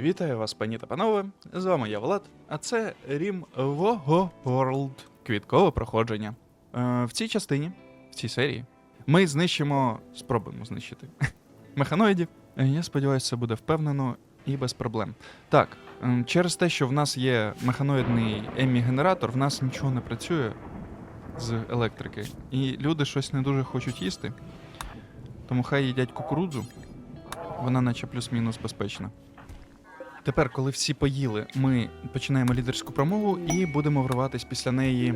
Вітаю вас, пані та панове. З вами я Влад, а це Рім Вого World. Квіткове проходження. Е, в цій частині, в цій серії, ми знищимо, спробуємо знищити механоїдів. Е, Я сподіваюся, це буде впевнено і без проблем. Так, через те, що в нас є механоїдний емі-генератор, в нас нічого не працює з електрики. І люди щось не дуже хочуть їсти. Тому хай їдять кукурудзу. Вона наче плюс-мінус безпечна. Тепер, коли всі поїли, ми починаємо лідерську промову і будемо вриватись після неї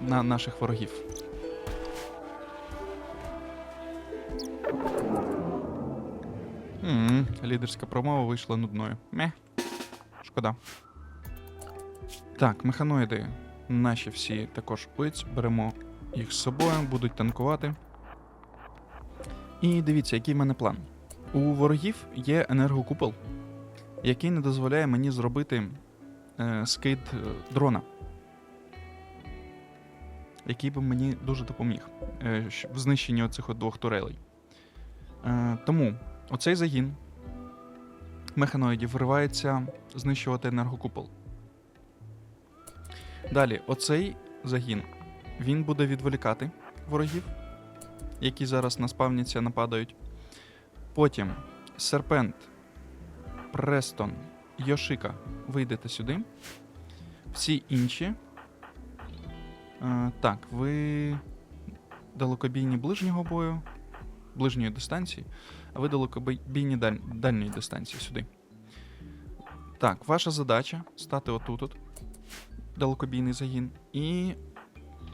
на наших ворогів. м лідерська промова вийшла нудною. Мeh. Шкода. Так, механоїди наші всі також ось, беремо їх з собою, будуть танкувати. І дивіться, який в мене план. У ворогів є енергокупол, який не дозволяє мені зробити е, скид е, дрона. Який би мені дуже допоміг е, в знищенні оцих двох турелей. Е, тому оцей загін механоїдів вривається знищувати енергокупол. Далі, оцей загін він буде відволікати ворогів, які зараз наспавняться, нападають. Потім Серпент, Престон, Йошика вийдете сюди. Всі інші. Е, так, ви далекобійні ближнього бою, ближньої дистанції, а ви далекобійні даль... дальньої дистанції сюди. Так, ваша задача стати отут, от, далекобійний загін, і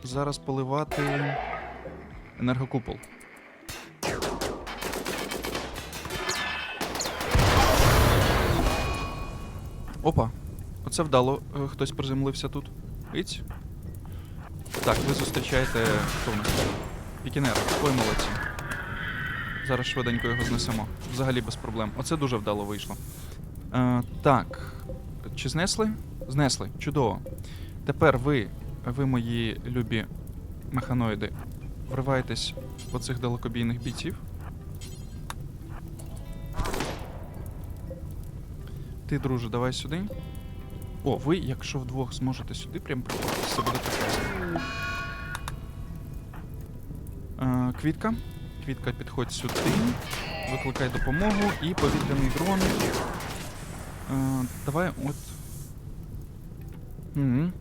зараз поливати енергокупол. Опа, оце вдало. е, Хтось приземлився тут. Іць. Так, ви зустрічаєте. Хто в нас? Пікінер. Ой, молодці. Зараз швиденько його знесемо. Взагалі без проблем. Оце дуже вдало вийшло. Е, так. Чи знесли? Знесли. Чудово. Тепер ви, ви мої любі механоїди, вриваєтесь оцих далекобійних бійців. Ти, друже, давай сюди. О, ви, якщо вдвох зможете сюди прям приходити, це буде. Е, квітка. Квітка, підходь сюди. Викликай допомогу і повітряний дрон. Е, давай от. Угу.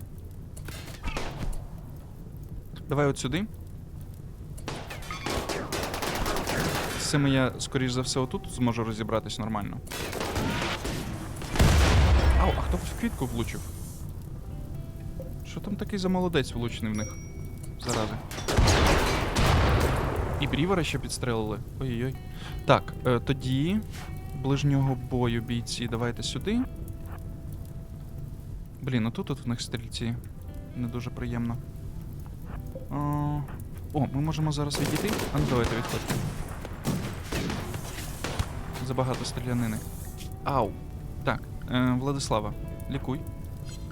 Давай от сюди. Цим я, скоріш за все, отут зможу розібратись нормально. Ау, а хто в квітку влучив? Що там такий за молодець влучений в них? Зарази. І брівера ще підстрелили. Ой-ой-ой. Так, е, тоді. Ближнього бою бійці, давайте сюди. Блін, а тут в них стрільці. Не дуже приємно. О, о, ми можемо зараз відійти. А ну давайте відходьте. Забагато стрілянини. Ау. Так, е, Владислава, лікуй.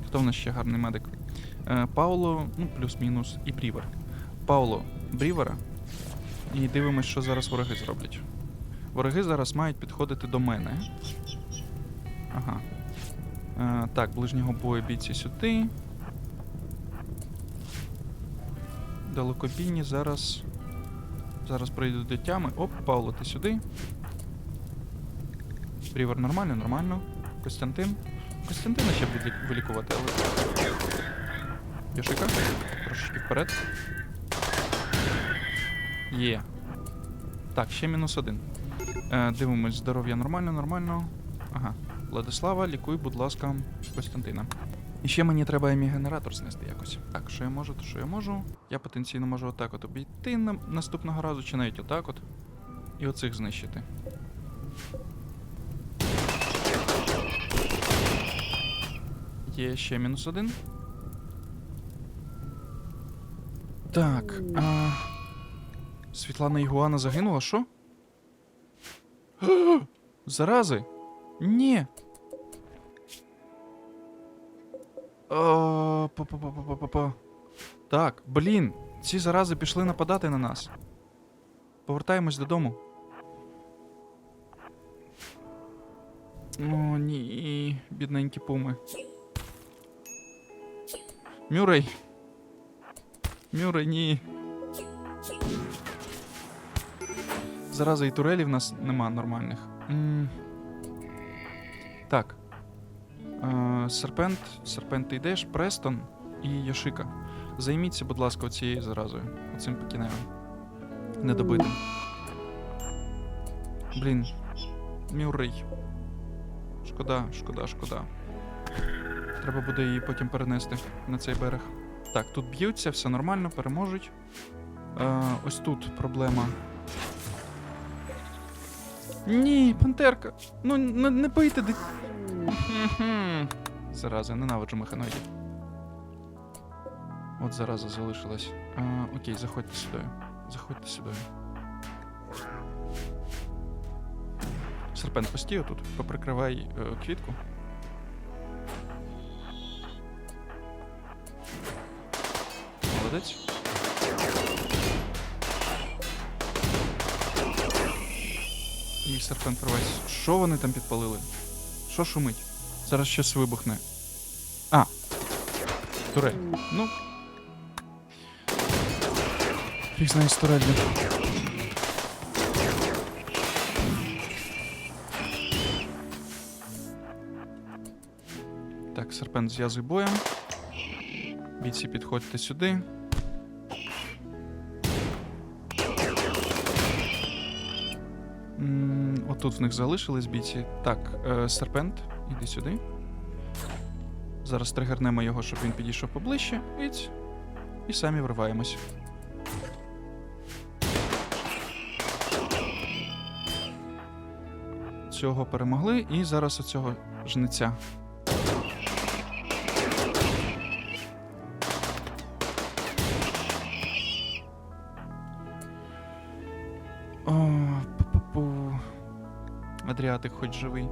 Хто в нас ще гарний медик? Е, Пауло, ну, плюс-мінус, і Брівер. Пауло Брівера. І дивимось, що зараз вороги зроблять. Вороги зараз мають підходити до мене. Ага. Е, так, ближнього бою бійці сюди. Далекобійні зараз. Зараз прийдуть до тями. Оп, Павло, ти сюди. Брівер нормально, нормально. Костянтин. Костянтина ще буде вилікувати, але. Йошика. Трошечки вперед. Є. Так, ще мінус один. Е, дивимось, здоров'я нормально, нормально. Ага. Владислава, лікуй, будь ласка, Костянтина. І ще мені треба емі-генератор знести якось. Так, що я можу, то що я можу. Я потенційно можу отак от обійти наступного разу, чи навіть отак от. І оцих знищити. Є ще мінус один. Так. А... Світлана Ігуана загинула, що? Зарази? Ні. О, па-па-па-па-па-па. Так, блін, ці зарази пішли нападати на нас. Повертаємось додому. О, ні, бідненькі пуми. Мюррей. Мюррей, ні. Зараза і турелі в нас нема нормальних. М. Так. Е, Серпент, Серпент, ти йдеш, Престон і Йошика. Займіться, будь ласка, оцією заразою. Оцим покіневим. Недобитим. Блін. Мюррей. Шкода, шкода, шкода. Треба буде її потім перенести на цей берег. Так, тут б'ються, все нормально, переможуть. Е, ось тут проблема. Ні, пантерка. Ну не, не бийте дит... Зараза, ненавиджу механоїдів. От зараза залишилась. Е, окей, заходьте сюди. Заходьте сюди. Серпент, постій тут, поприкривай е, квітку. Молодець. І серпент вривайся. Що вони там підпалили? Що шумить? Зараз щось вибухне. А. Турель. Ну. Фіг знає з турелью. Так, серпент зв'язуй боєм. Бійці, підходьте сюди. М, Отут в них залишились бійці. Так, е, серпент, іди сюди. Зараз тригернемо його, щоб він підійшов поближче. Іць. І самі вриваємось. Цього перемогли, і зараз оцього жниця. Хоч живий.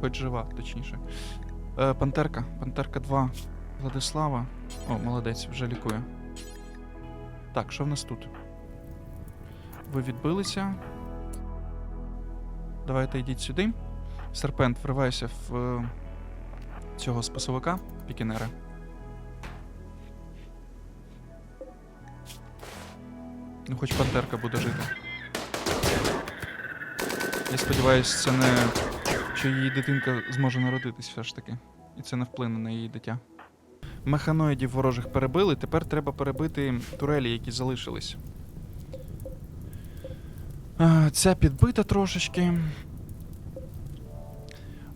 Хоч жива, точніше. Е, Пантерка. Пантерка 2. Владислава. О, молодець, вже лікує. Так, що в нас тут? Ви відбилися. Давайте йдіть сюди. Серпент, вривайся в е, цього спасовика, пікінера. Ну, хоч пантерка буде жити. Я сподіваюся, це не. що її дитинка зможе народитись все ж таки. І це не вплине на її дитя. Механоїдів ворожих перебили, тепер треба перебити турелі, які залишились. А, ця підбита трошечки.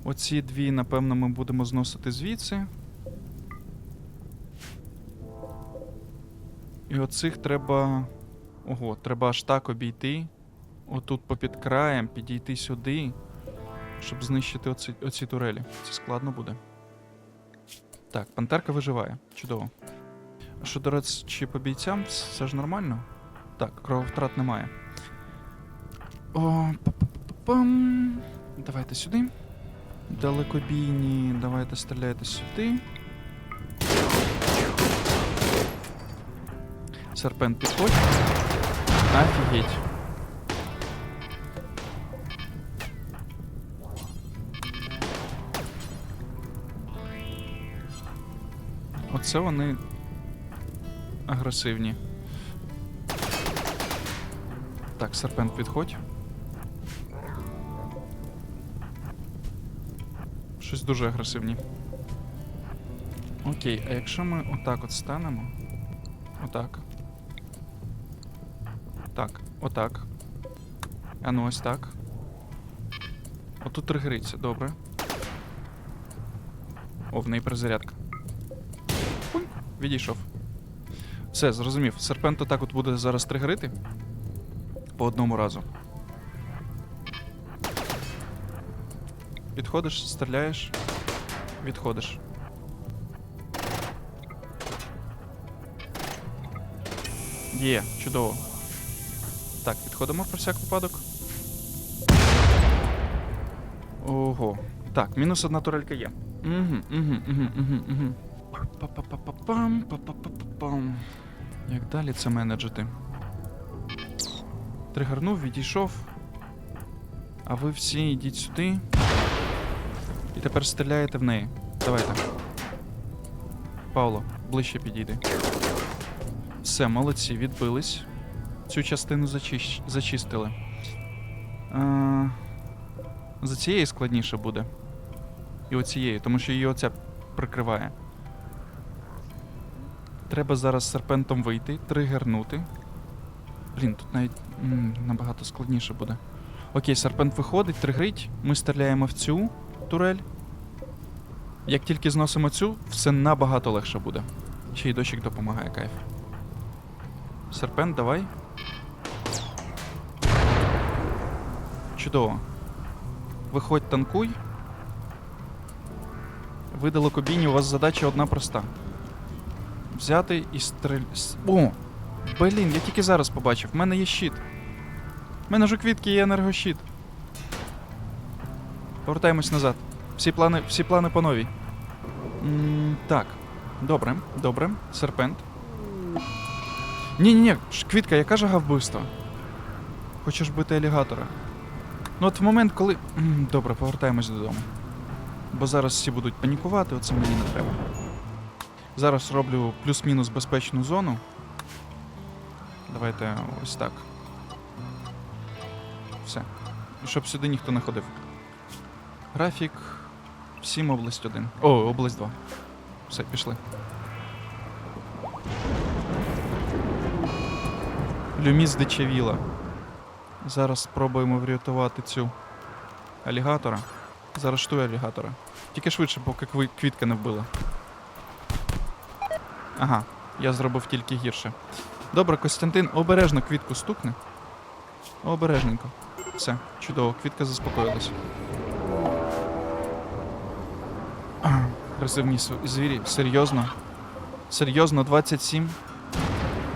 Оці дві, напевно, ми будемо зносити звідси. І оцих треба. Ого, треба аж так обійти. Отут попід краєм, підійти сюди, щоб знищити оці, оці турелі. Це складно буде. Так, пантерка виживає. Чудово. А що, до речі, по бійцям, все ж нормально? Так, крововтрат немає. О, па-па-па-пам. Давайте сюди. Далекобійні, давайте стріляйте сюди. Серпент підходь. Офігеть. Оце вони агресивні. Так, серпент підходь. Щось дуже агресивні. Окей, а якщо ми отак от станемо. Отак. Так, отак. А ну ось так. Отут тригериться, добре. О, в неї перезарядка. Відійшов. Все, зрозумів. Серпент отак от буде зараз тригерити. По одному разу. Підходиш, стріляєш, відходиш. Є, чудово. Так, підходимо про всяк випадок. Ого. Так, мінус одна турелька є. Угу, угу, угу, угу, угу. Па-па-па-па-пам, па-па-па-па-пам. Як далі це менеджити? Тригернув, відійшов. А ви всі йдіть сюди. І тепер стріляєте в неї. Давайте. Павло, ближче підійди. Все, молодці, відбились. Цю частину зачищ... зачистили. А... За цією складніше буде. І оцією, тому що її оця прикриває. Треба зараз серпентом вийти, тригернути. Блін, тут навіть м, набагато складніше буде. Окей, серпент виходить, тригрить. Ми стріляємо в цю турель. Як тільки зносимо цю, все набагато легше буде. Ще й дощик допомагає, кайф. Серпент, давай. Чудово. Виходь, танкуй. Ви далекобійні, у вас задача одна проста. Взяти і стрель. О! Блін, я тільки зараз побачив. В мене є щит. В мене ж у квітки є енергощит. Повертаємось назад. Всі плани, всі плани по новій. М, так. Добре, добре. Серпент. Ні-ні-ні, квітка, яка жага вбивства? Хочеш бити алігатора? Ну от в момент, коли. Добре, повертаємось додому. Бо зараз всі будуть панікувати, оце мені не треба. Зараз роблю плюс-мінус безпечну зону. Давайте ось так. Все. Щоб сюди ніхто не ходив. Графік. 7 область 1. О, область 2. Все, пішли. Люмі здичавіла. Зараз спробуємо врятувати цю алігатора. Заарештуй алігатора. Тільки швидше, поки квітка не вбила. Ага, я зробив тільки гірше. Добре, Костянтин, обережно квітку стукне. Обережненько. Все, чудово, квітка заспокоїлась. Агресивні звірі, серйозно. Серйозно, 27.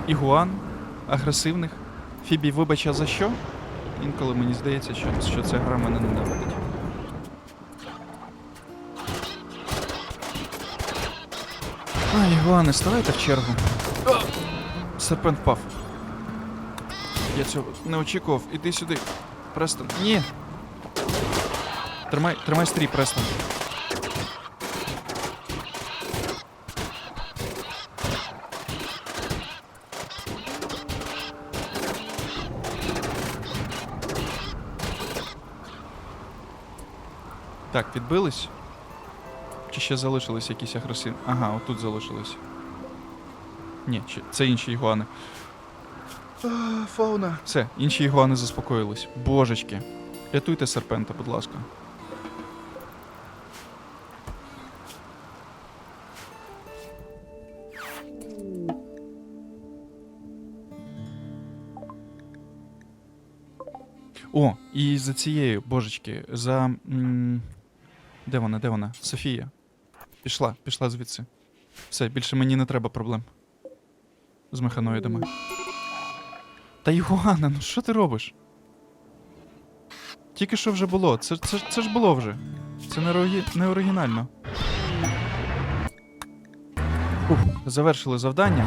Ігуан. Агресивних. Фібі, вибач, а за що? Інколи мені здається, що, що ця гра мене ненавидить. Ай, Ігуане, ставайте в чергу. Серпент впав. Я цього не очікував. Іди сюди. Престон. Ні. Тримай, тримай стрій, Престон. Так, відбились? Чи ще залишились якісь агресивні? Ага, отут залишились. Ні, чи- це інші ігуани. А, Фауна. Все, інші ігуани заспокоїлись. Божечки. Рятуйте серпента, будь ласка. О, і за цією, божечки, за. М- де вона, де вона? Софія. Пішла, пішла звідси. Все, більше мені не треба проблем. З механоїдами. Та Ігуана, ну що ти робиш? Тільки що вже було. Це, це, це ж було вже. Це не, орigi- не оригінально. Ух, завершили завдання.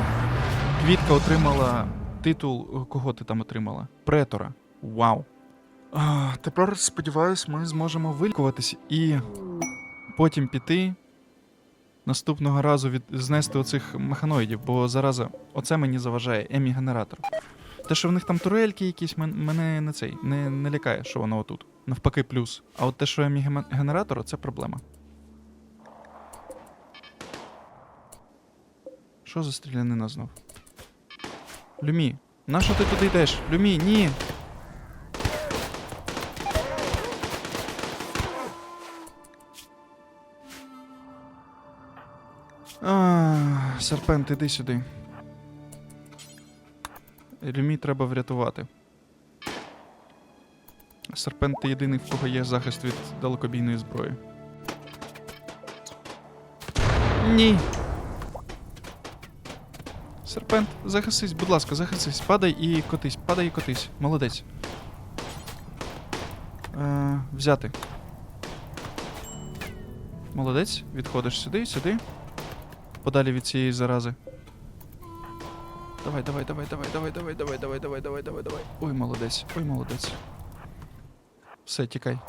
Квітка отримала титул. Кого ти там отримала? Претора. Вау. А, тепер, сподіваюсь, ми зможемо вилікуватись і потім піти наступного разу від... знести оцих механоїдів, бо зараза, оце мені заважає емі-генератор. Те, що в них там турельки якісь, мен- мене не цей не, не лякає, що воно отут. Навпаки, плюс. А от те, що емі-генератор, це проблема. Що за стрілянина знов? Люмі, нащо ти туди йдеш? Люмі, ні! Серпент, іди сюди. Люмі треба врятувати. Серпент ти єдиний, в кого є захист від далекобійної зброї. Ні. Серпент, захисись, будь ласка, захисись. Падай і котись, падай і котись. Молодець. Е, взяти. Молодець. Відходиш сюди, сюди. Подалі від цієї зарази. Давай, давай, давай, давай, давай, давай, давай, давай, давай, давай, давай, давай. Ой, молодець, ой, молодець. Все, тікай.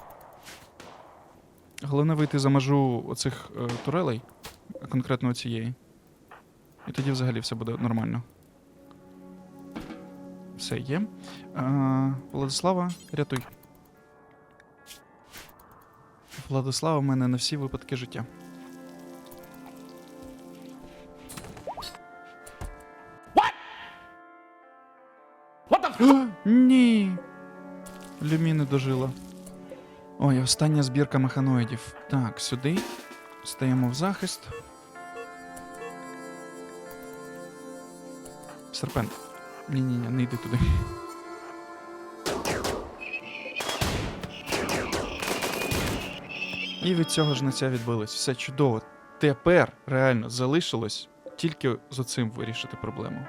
Головне вийти за межу оцих е, турелей, конкретно оцієї. І тоді взагалі все буде нормально. Все є. А, Владислава, рятуй. Владислава в мене на всі випадки життя. Дожила. Ой, остання збірка механоїдів. Так, сюди. Стаємо в захист. Серпент. Ні-ні-ні, не йди туди. І від цього ж ця відбилось. Все чудово. Тепер реально залишилось тільки з оцим вирішити проблему.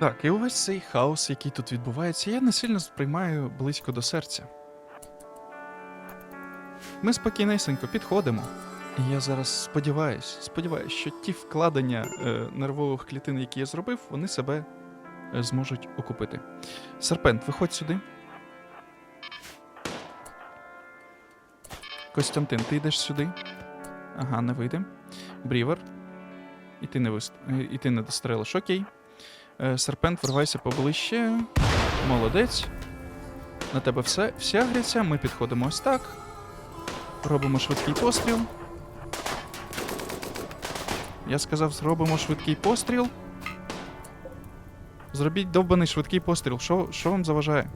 Так, і увесь цей хаос, який тут відбувається, я не сильно сприймаю близько до серця. Ми спокійнесенько підходимо. І я зараз сподіваюсь, сподіваюсь, що ті вкладення е, нервових клітин, які я зробив, вони себе е, зможуть окупити. Серпент, виходь сюди. Костянтин, ти йдеш сюди. Ага, не вийде. Брівер. І ти не вист... і ти не дострелиш, окей. Е, Серпент, вирвайся поближче. Молодець. На тебе все, всі агряться. Ми підходимо ось так. Робимо швидкий постріл. Я сказав, зробимо швидкий постріл. Зробіть довбаний швидкий постріл. Що, що вам заважає?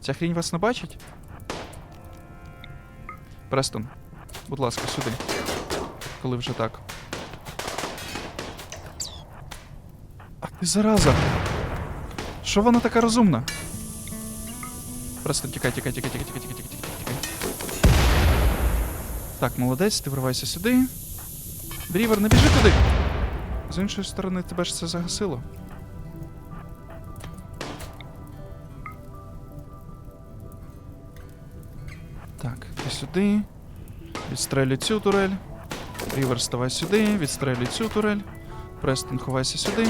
Ця хрінь вас не бачить? Престон, будь ласка, сюди. Коли вже так. Ах ти зараза! Що вона така розумна? Престон, тікай, тікай, тікай, тікай, тікай, тікай, тікай, тікай, тікай. Так, молодець, ти вривайся сюди. Дрівер, не біжи туди! З іншої сторони, тебе ж це загасило. Так, ти сюди. Відстрелюй цю турель. Рівер, ставай сюди, відстрелюй цю турель. Престон, ховайся сюди.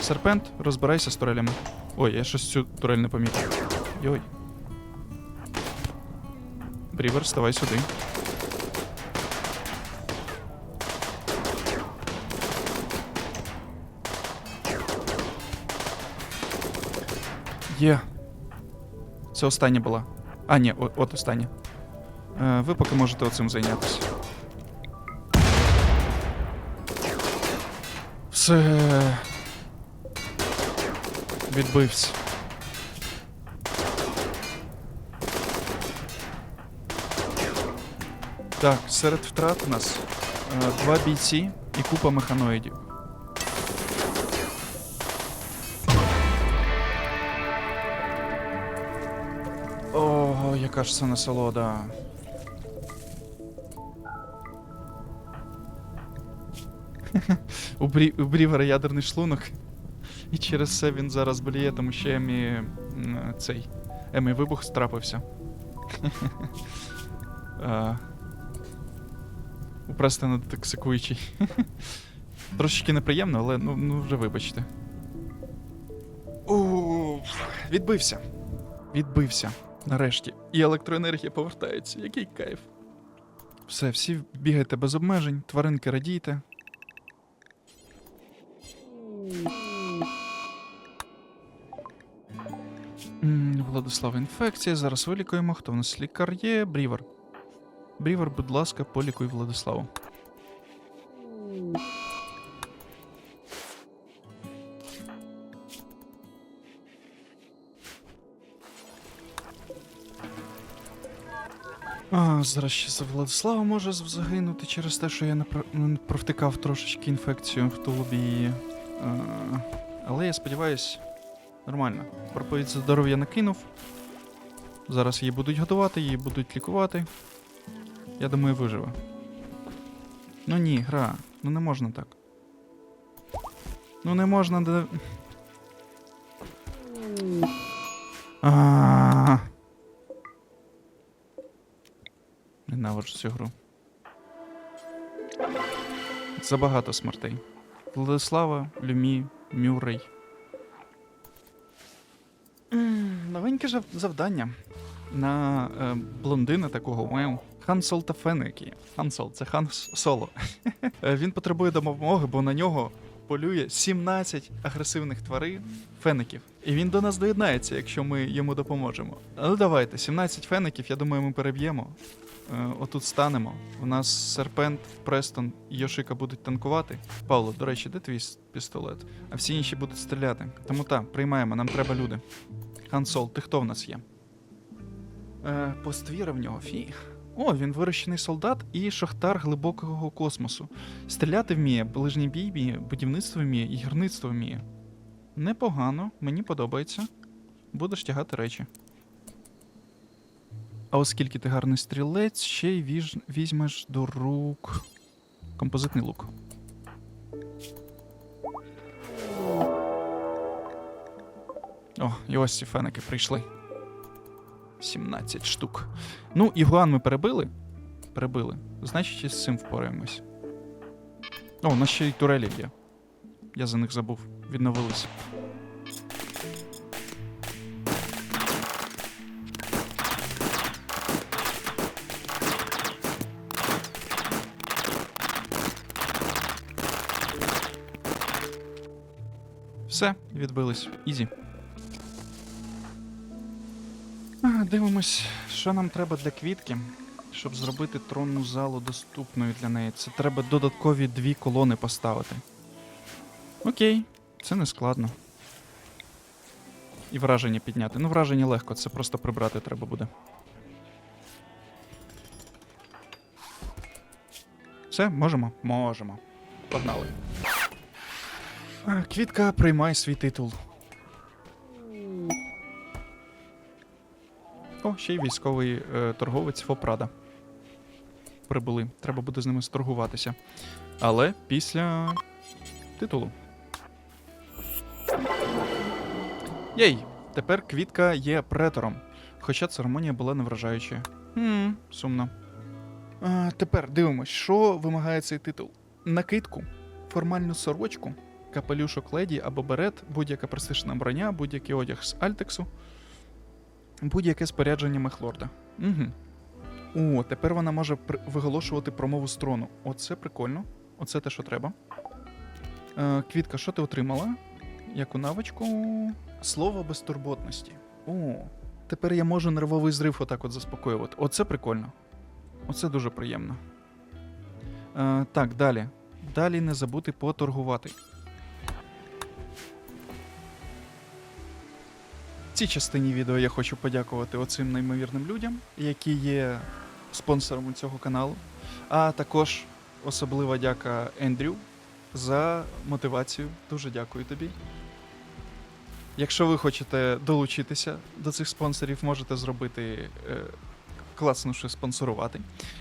Серпент, розбирайся з турелями. Ой, я щось цю турель не помітив. Йой. Брівер, ставай сюди. Є. Це остання була. А, ні, о- от остання. Е, ви поки можете оцим зайнятися. Все. Відбився. Так, серед втрат у нас е, два бійці і купа механоїдів. Ого, яка ж це насолода. у Брівера ядерний шлунок. І через це він зараз боліє, тому що Емі цей. Емі вибух страпився. У Престона детоксикуючий. Трошечки неприємно, але ну, ну вже вибачте. Ууу, відбився. Відбився. Нарешті. І електроенергія повертається. Який кайф. Все, всі бігайте без обмежень, тваринки радійте. Владислав, інфекція. Зараз вилікуємо. Хто в нас лікар є? Брівер. Брівер, будь ласка, полікуй Владиславу. А, зараз ще за Владислава може загинути через те, що я не провтикав трошечки інфекцію в тулубі її. Але я сподіваюсь, нормально. Проповідь здоров'я накинув. Зараз її будуть годувати, її будуть лікувати. Я думаю, виживе. Ну ні, гра. Ну не можна так. Ну не можна. А. Ненавиджу цю гру. Забагато смертей. Владислава, Люмі, Мюррей. Новеньке завдання. на е, блондина такого вау. Хансол та Фенекі. Хансол це Хан Соло. Е, Він потребує допомоги, бо на нього полює 17 агресивних тварин феників. І він до нас доєднається, якщо ми йому допоможемо. Але давайте, 17 феників, я думаю, ми переб'ємо. Е, Отут станемо. У нас Серпент, Престон і Йошика будуть танкувати. Павло, до речі, де твій пістолет? А всі інші будуть стріляти. Тому так, приймаємо, нам треба люди. Хан Сол, ти хто в нас є? Е, поствіра в нього, фіг. О, він вирощений солдат і шахтар глибокого космосу. Стріляти вміє, ближній бій вміє, будівництво вміє і гірництво вміє. Непогано, мені подобається. Будеш тягати речі. А оскільки ти гарний стрілець, ще й візьмеш до рук. Композитний лук. О, і ось ці феники прийшли. 17 штук. Ну, ігуан ми перебили. Перебили. Значить, і з цим впораємось. О, у нас ще й турелі є. Я за них забув. Відновилися. Все, відбились. Ізі. Дивимось, що нам треба для квітки, щоб зробити тронну залу доступною для неї. Це треба додаткові дві колони поставити. Окей, це не складно. І враження підняти. Ну, враження легко, це просто прибрати треба буде. Все, можемо? Можемо. Погнали. Квітка, приймай свій титул. О, ще й військовий е, торговець Фопрада. Прибули. Треба буде з ними сторгуватися. Але після титулу. Єй! Тепер квітка є претором. Хоча церемонія була не вражаючою. Хм, сумно. А, тепер дивимось, що вимагає цей титул: накидку, формальну сорочку, капелюшок леді або берет, будь-яка престижна броня, будь-який одяг з альтексу, будь-яке спорядження мехлорда. Угу. О, тепер вона може виголошувати промову з трону. Оце прикольно. Оце те, що треба. Е, Квітка, що ти отримала? Яку навичку? Слово безтурботності. О, тепер я можу нервовий зрив отак от заспокоювати. Оце прикольно. Оце дуже приємно. Е, так, далі. Далі не забути поторгувати. Цій частині відео я хочу подякувати оцим неймовірним людям, які є спонсором цього каналу. А також особлива дяка Ендрю за мотивацію. Дуже дякую тобі. Якщо ви хочете долучитися до цих спонсорів, можете зробити е, класнувши спонсорувати.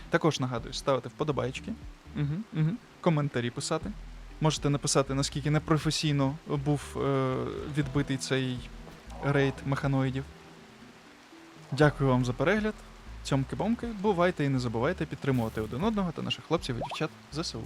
Також нагадую, ставити вподобайки, угу, угу, коментарі писати. Можете написати, наскільки непрофесійно був е, відбитий цей рейд механоїдів. Дякую вам за перегляд. Цьомки-бомки, бувайте і не забувайте підтримувати один одного та наших хлопців і дівчат ЗСУ.